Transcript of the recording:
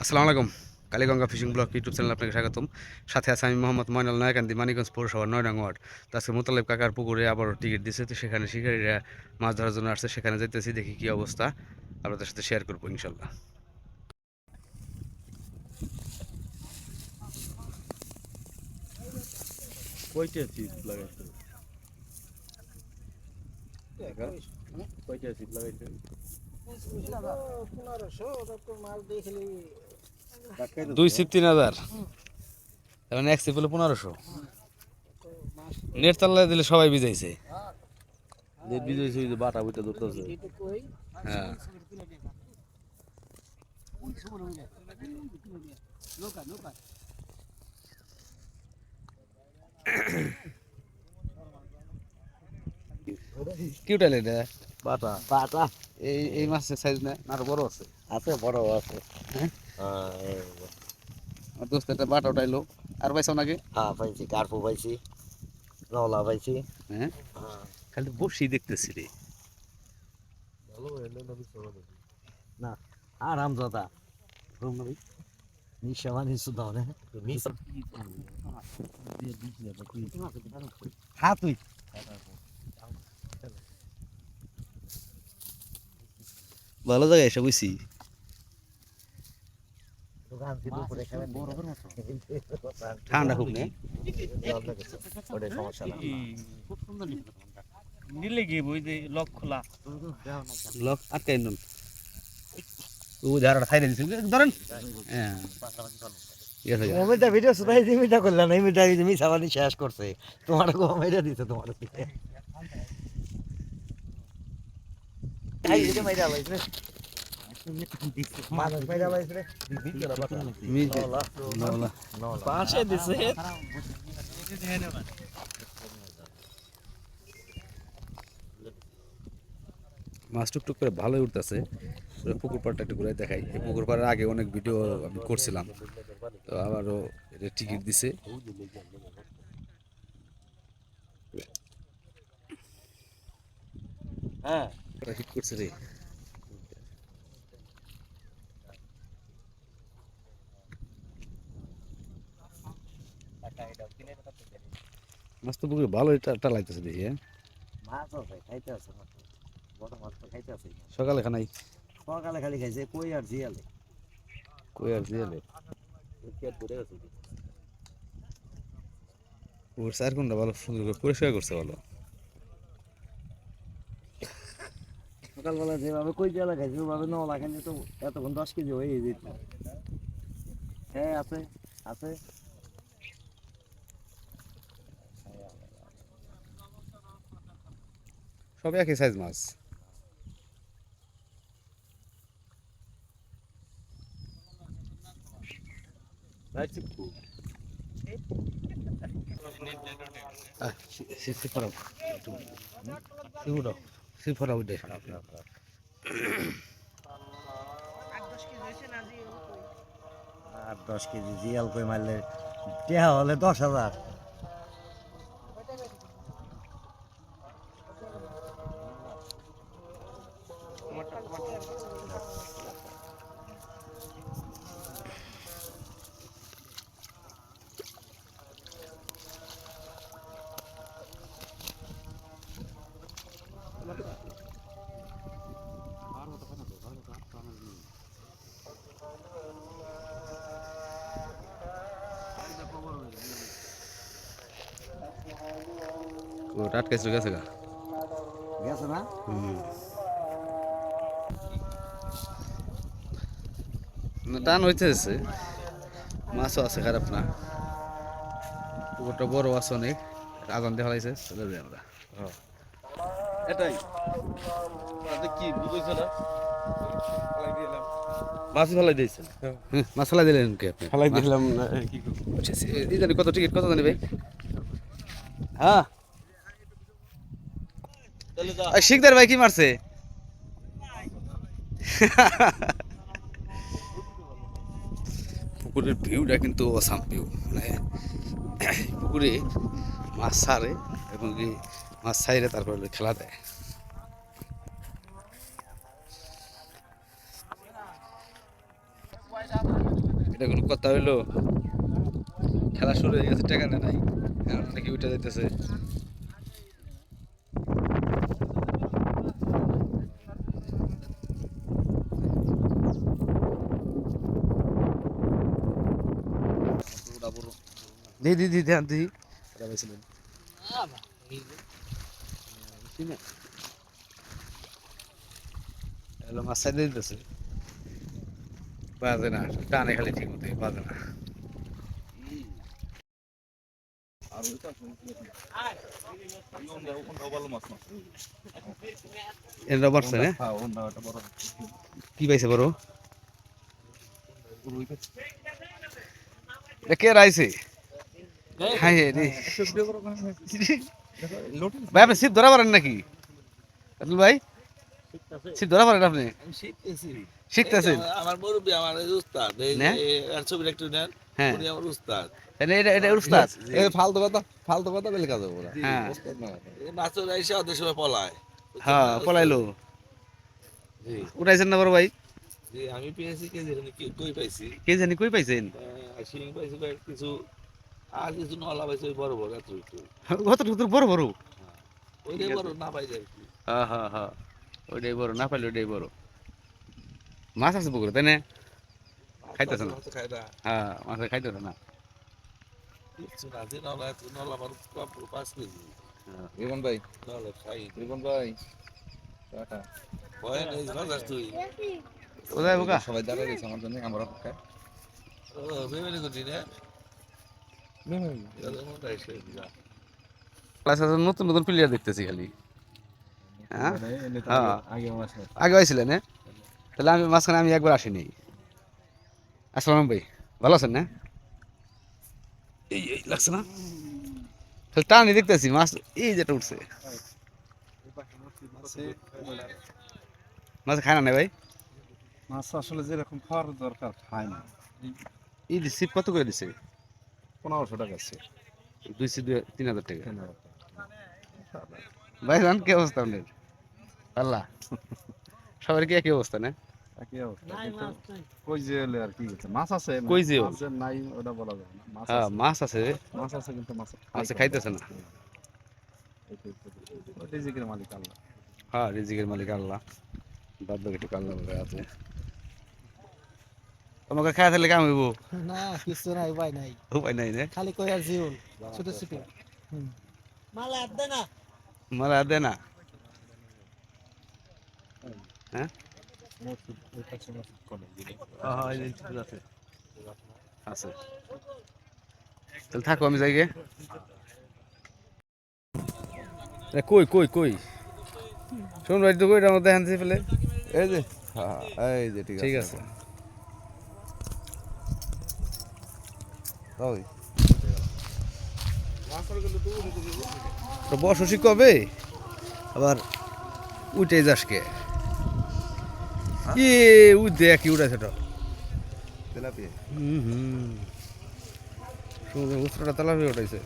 আসসালামু আলাইকুম, Kaliganga fishing blog YouTube channel আপনাকে স্বাগতম। সাথে আছে আমি মোহাম্মদ ময়নাল নায়কান্দি মানিগঞ্জ পৌরসভা নয় নং ওয়ার্ড। তো আজকে মোতালেব কাকার পুকুরে আবার টিকিট দিছে, তো সেখানে শিকারীরা মাছ ধরার জন্য আসছে, সেখানে যেতেছি দেখি কি অবস্থা। আপনাদের সাথে শেয়ার করব, ইনশাল্লাহ। কয়টা চিপ লাগাইছে? কয়টা দুই সিপ তিন হাজার। মানে এক সিপ হলো পনেরোশো। নেট চাল্লা দিলে সবাই ভিজাইছে। যে বিজয় সুই যে বাটা বুইটা ধরতেছে। হ্যাঁ। উঠাইলে এটা বাটা। পাটা এই এই মাছের সাইজ না না আরও বড় আছে। আছে বড় আছে। হ্যাঁ? দোস্ত একটা বাটা উঠাইলো। আর পাইছো নাকি? হ্যাঁ পাইছি। কার্পু পাইছি। নলা পাইছি। হ্যাঁ? হ্যাঁ। খালি বসি দেখতেছি রে। আরাম দাদা। রুম নবী নিশা মানে সুদাও না নিশা? হ্যাঁ ভালো জায়গায় এসে বুঝছি ঠান্ডা খুব নিলে গিয়ে বই যে লক খোলা। লক আটকাই নুন ও ধারাটা খাই দিয়েছিল ধরেন। হ্যাঁ। ওমিটা ভিডিও শুধাই দিমিটা করলাম মিটা শেষ করছে। তোমার কমেটা দিতে তোমার পাশে দিছে। মাছ টুকটুক করে ভালোই উঠতেছে। পুকুর পাড়টা একটু ঘুরে দেখাই। এই পুকুর পাড়ের আগে অনেক ভিডিও আমি করছিলাম। তো আবারও এটা টিকিট দিছে। হ্যাঁ। হিট করছে রে। মাছ তো পুকুরে টা লাগতেছে দেখি হ্যাঁ। মাছ আছে খাইতে আছে বড় মাছ তো খাইতে আছে সকালে খানাই। সকালে খালি খাইছে কই আর জিয়ালে? কই আর জিয়ালে? ওর চার কোনটা ভালো সুন্দর করে পরিষ্কার করছে ভালো। সকালবেলা যেভাবে কই জিয়ালে খাইছে ওভাবে নলা খাইলে তো এতক্ষণ দশ কেজি হয়ে যেত হ্যাঁ আছে আছে সব একই সাইজ মাছ সিফরা সিফরা সিফরা উঠে আর দশ কেজি জিয়াল কই মারলে? টেহা হলে দশ হাজার। ও টাটকাইছিল গেছে গা। গেছে না? টান হইতেছে। মাছও আছে খারাপ না। পুকুরটা বড় আছে অনেক। আগুন দেখা লাগছে চলে যাই আমরা। এটাই। কি বুঝেছ না? মাছ ফেলাই দিয়েছে হ্যাঁ, মাছ ফেলাই দিলেন কে আপনি? ফেলাই দিলাম না কি আচ্ছা, জানি কত টিকিট কত জানি ভাই? হ্যাঁ। শিকদার ভাই কি মারছে? পুকুরের ভিউটা কিন্তু অসাম ভিউ মানে পুকুরে মাছ ছাড়ে এবং কি মাছ ছাইরে তারপর খেলা দেয়। এটা কোনো কথা হইল? খেলা শুরু হয়ে গেছে, টাকা নেয় নাই। নাকি উঠে যাইতেছে। দি দি দি ধ্যান দি। এলো মাছ সাইড দিতেছে। বাজে না টানে খালি ঠিক মতো বাজে না। না? কি পাইছে বড়? কে রাইছে? হ্যাঁ রে। ভাই আপনি সিপ ধরা পারেন নাকি? আব্দুল ভাই সিপ ধরা পারেন আপনি? শিখতেছেন আমার মুরব্বী আমার উস্তাদ এই ছবির একটু নেন হ্যাঁ। উনি আমার উস্তাদ। এটা এটা উস্তাদ? এই ফালতু কথা ফালতু কথা বলে কাজ হবে হ্যাঁ। এই আইসা ওদের সময় পলায়। হ্যাঁ পলাইলো। উঠাইছেন না বড় ভাই? জি আমি পেয়েছি কে জানি কই পাইছি? কে জানি কই পাইছেন? শিং পাইছি কিছু আর কিছু নলা পাইছি ওই বড় বড় এত একটু কত কত বড়? বড় ওইটাই বড় না পাইলে আর কি। হ্যাঁ হ্যাঁ হ্যাঁ ওইটাই বড় না পাইলে ওইটাই বড়। মাছ আছে পুকুরে তাই না? খাইতেছে না? মাছ খায় না। হ্যাঁ মাছ খাইতেছে না? কিচ্ছু না যে নলা এত নলা মানুষ কম পাঁচ কেজি রিপন ভাই। নলা খাই। রিপন ভাই। টাটা। ভয় নেই বাজার তুই। কোথায় বোকা? সবাই দাঁড়িয়ে রয়েছে আমার জন্য আমার অপেক্ষায়। ও করছি এদের মতো এসে যা। ক্লাস নতুন নতুন প্লেয়ার দেখতেছি খালি। হ্যাঁ? হ্যাঁ। আগে হয়েছিলেন হ্যাঁ? তাহলে আমি মাঝখানে আমি একবার আসিনি। আসসালাম ভাই ভালো আছেন না এই এই লাগছে না? তাহলে টানি দেখতেছি মাছ এই যেটা উঠছে। মাছ খায় না ভাই? মাছ আসলে যেরকম খাওয়ার দরকার খায় না। এই সিপ কত করে দিছে? পনেরোশো টাকা আছে। দুই সি দুই তিন হাজার টাকা। ভাই জান কি অবস্থা আপনার? আল্লাহ। সবার কি একই অবস্থা না? মাছ আছে আছে। মাছ আছে কিন্তু মাছ মাছে খাইতেছে না। মালিক আল্লাহ। হ্যাঁ রিজিকের মালিক আল্লাহ। বাদ বাকি আল্লাহ আছে। তোমাকে খাই থাকলে কাম হইব? না কিছু নাই উপায় নাই। উপায় নাই না? খালি কই আর জিউল ছোট ছোট। মালা দে না। মারা দে না? হ্যাঁ? আছে আছে। তাহলে থাকো আমি যাই গে এ, কই কই কই? শোন ভাই তো কইটার মধ্যে হ্যান্ডসি ফেলে। এই যে। হ্যাঁ এই যে ঠিক আছে ঠিক আছে ওই। তো বসি কবে আবার উঠে যাস কে? কি উঠ দেখ কি উঠেছে ওটা তেলাপিয়া। হুম হুম। সমুদ্রের উত্তরটা তেলাপি উঠাইছে।